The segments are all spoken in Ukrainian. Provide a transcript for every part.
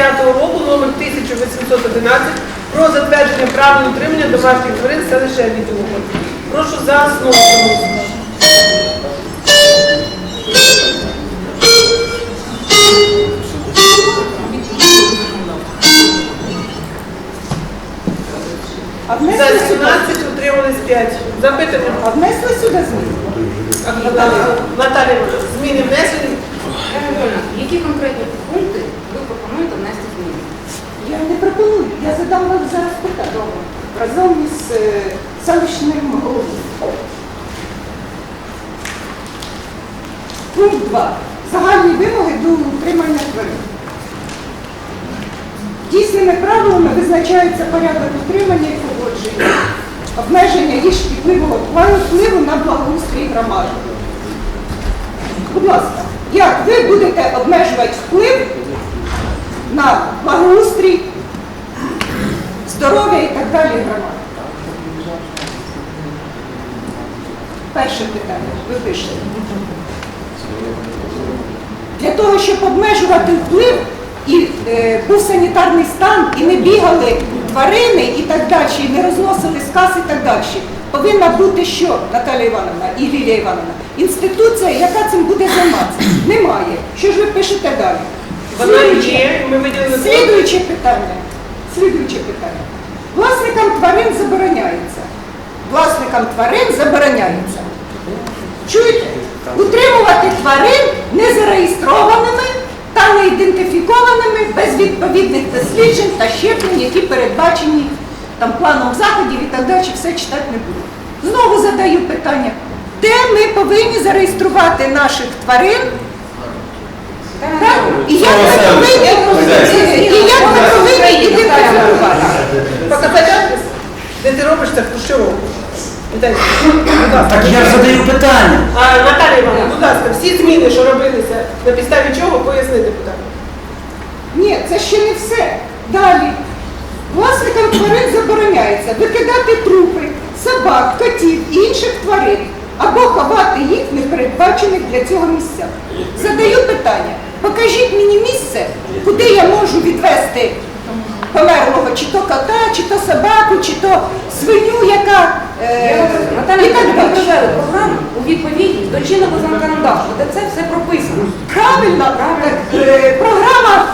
2010 року номер 1811 про затвердження права на утримання домашніх тварин селища відділу. Прошу за основу. А За внесли сюди, 17 утримались 5. Запитання. а внесли сюди зміни? Наталія, Наталія, зміни внесені. Ірина, Які конкретні пункти ви пропонуєте внести зміни? Я не пропоную, я задам вам зараз питання разом із е, селищним головою. Пункт 2. Загальні вимоги до утримання тварин. Дійсними правилами визначається порядок утримання і поводження, обмеження їх шкідливого впливу на благоустрій громади. Будь ласка, як ви будете обмежувати вплив на благоустрій, здоров'я і так далі громади? Перше питання, ви пишете. Для того, щоб обмежувати вплив, і е, був санітарний стан, і не бігали тварини і так далі, і не розносили сказ і так далі. Повинна бути що, Наталія Івановна і Лілія Івановна? Інституція, яка цим буде займатися. Немає. Що ж ви пишете далі? Вона є, ми виділили Слідуюче питання. Слідуюче питання. Власникам тварин забороняється. Власникам тварин забороняється. Чуєте? Утримувати тварин незареєстрованими та неідентифікованими без відповідних досліджень та щеплень, які передбачені там планом заходів і так далі, все читати не буду. Знову задаю питання, де ми повинні зареєструвати наших тварин так? І як ми повинні, і як ми повинні ідентифікувати? Показати адрес? Де ти робиш це Хрущово? Віталій. Так я задаю питання. А, Наталія Івановна, будь ласка, всі зміни, що робилися, на підставі чого пояснити питання? Ні, це ще не все. Далі. Власникам тварин забороняється викидати трупи, собак, котів і інших тварин або ховати їх в непередбачених для цього місцях. Задаю питання. Покажіть мені місце, куди я можу відвести померлого, чи то кота, чи то собаку, чи то свиню, яка е, Наталя, і так ми далі. провели програму у відповідність до чинного законодавства, де це все прописано. Правильно, так, е, програма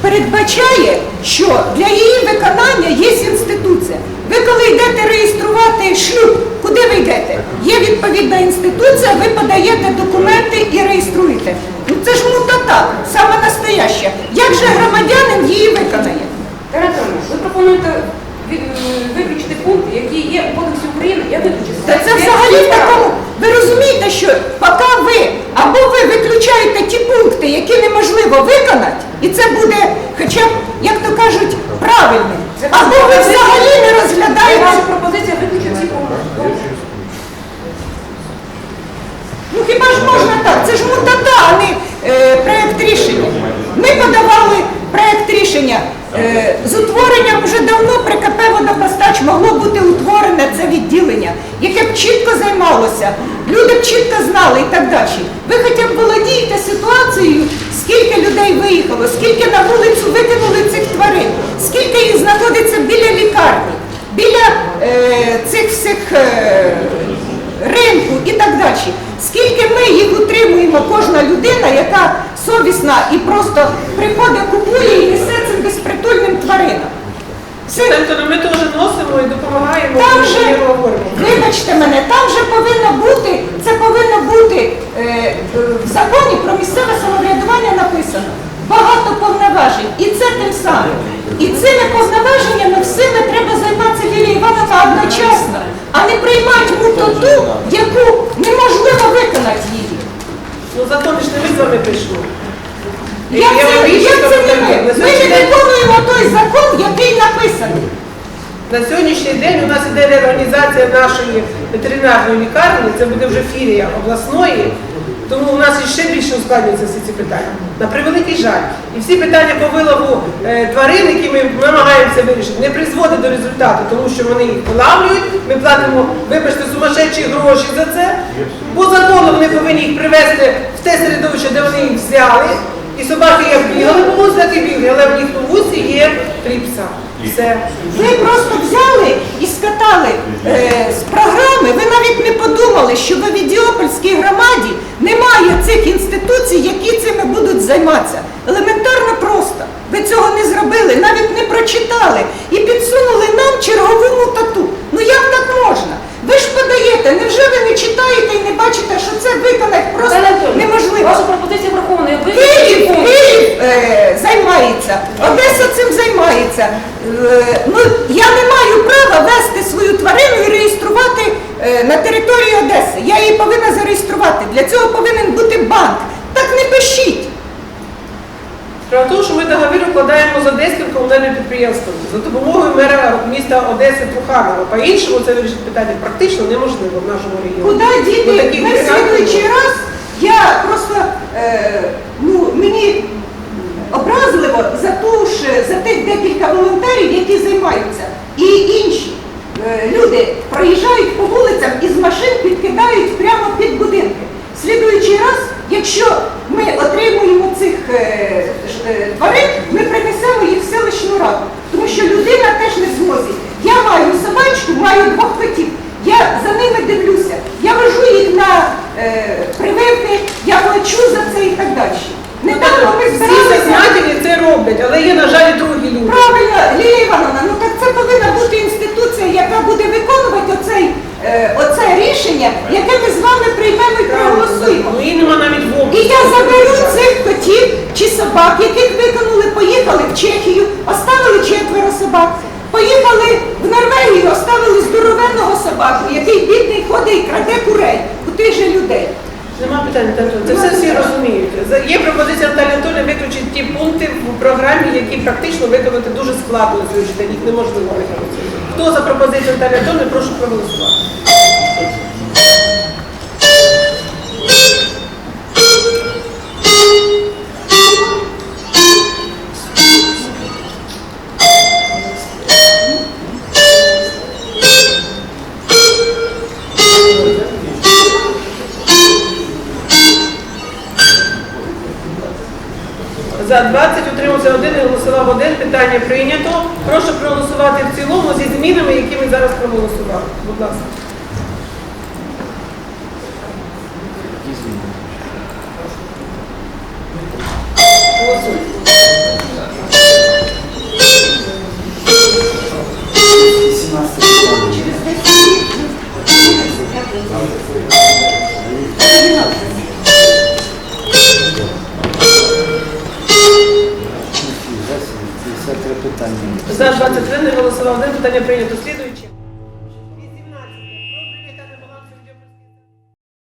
передбачає, що для її виконання є інституція. Ви коли йдете реєструвати шлюб, куди ви йдете? Є відповідна інституція, ви подаєте документи і реєструєте. Ну це ж мутата, саме настояща. Як же громадянин її виконає? Тарас Іванович, ви пропонуєте ві- е, виключити пункти, які є у Кодексі України, я виключу. Та це взагалі в такому. Ви розумієте, що поки ви або ви виключаєте ті пункти, які неможливо виконати, і це буде, хоча б, як то кажуть, правильним, або ви взагалі не Це розглядаєте. ваша пропозиція виключити ці пункти. Ну хіба ж можна так? Це ж мутата, а не е, проект рішення. Ми подавали проект рішення. Е, з утворенням вже давно при КП «Водопостач» могло бути утворене це відділення, яке б чітко займалося, люди б чітко знали і так далі. Ви хоча б володієте ситуацією, скільки людей виїхало, скільки на вулицю викинули цих тварин, скільки їх знаходиться біля лікарні, біля е, цих всіх. Е, ринку і так далі. Скільки ми їх утримуємо, кожна людина, яка совісна і просто приходить, купує і несе цим безпритульним тваринам. Це, Тобто ми теж носимо і допомагаємо, там же, вибачте мене, там же повинно бути, це повинно бути е, е, в законі про місцеве самоврядування написано. Повноважень. І це тим самим. І цими повноваженнями всіми треба займатися Лілія Івановна одночасно, а не приймати мутоту, яку неможливо виконати її. Ну закон ж не ми з вами. І Як це, як це не ми? Ми не виконуємо той закон, який написаний. На сьогоднішній день у нас іде реорганізація нашої ветеринарної лікарні, це буде вже філія обласної, тому у нас іще більше ускладнюються всі ці питання. На превеликий жаль. І всі питання по вилову е, тварин, які ми намагаємося вирішити, не призводять до результату, тому що вони їх вилавлюють, ми платимо, вибачте, сумасшедші гроші за це. По закону вони повинні їх привести в те середовище, де вони їх взяли. І собаки як бігали по вулиці, і бігли, але в їхньому вусі є кліпса. Все. Ви просто взяли і скатали е, з програми. Ви навіть не подумали, що в Авідіопольській громаді немає цих інституцій, які цими будуть займатися. Елементарно просто. Ви цього не зробили, навіть не прочитали і підсунули нам чергову мутату. Ну як так можна? Ви ж подаєте, невже ви не читаєте і не бачите, що це виконати просто Наталя Анатоліївна, неможливо? Ваша пропозиція врахована. Ви Київ, Київ е, займається, Одеса цим займається. Е, ну, я не маю права вести свою тварину і реєструвати е, на території Одеси. Я її повинна зареєструвати. Для цього повинен бути банк. Так не пишіть. Справа в тому, що ми договір укладаємо з одеським комунальним підприємством за допомогою мера міста Одеси Труханова. По-іншому це вирішити питання практично неможливо в нашому регіоні. Куди діти? варіантів слідуючий раз я просто е, ну, мені образливо за ту ж за тих декілька волонтерів, які займаються, і інші е, люди проїжджають по вулицям і з машин підкидають прямо під будинки. Слідуючий раз, якщо ми отримуємо цих е, е, тварин, ми принесемо їх в селищну раду, тому що людина теж не змозі. Я маю собачку, маю двох котів. Я за ними дивлюся. Я вожу їх на е, прививки, я плачу за це і так далі. Недавно ми це роблять, але є, на жаль, другі люди. Правильно, Лілія Івановна, ну так це повинна бути інституція, яка буде виконувати оцей, е, оце рішення, яке ми з вами приймемо і проголосуємо. Ну її нема навіть в І я заберу цих котів чи собак, яких викинули, поїхали в Чехію, оставили четверо собак. Поїхали в Норвегію, оставили здоровенного собаку, який бідний ходить і краде курей у тих же людей. Нема питань, Наталя Антонівна. це все всі розуміють. Є пропозиція Наталі Анатолійовни виключити ті пункти в програмі, які практично виконати дуже складно з сьогоднішній їх неможливо виконати. Хто за пропозицію Наталі Анатолійовни, прошу проголосувати. За 20 утримався один і голосував один. Питання прийнято. Прошу проголосувати в цілому зі змінами, які ми зараз проголосували. Будь ласка. Голосуйте. Питання. За 23 не голосував один. Питання прийнято. Слідуючи.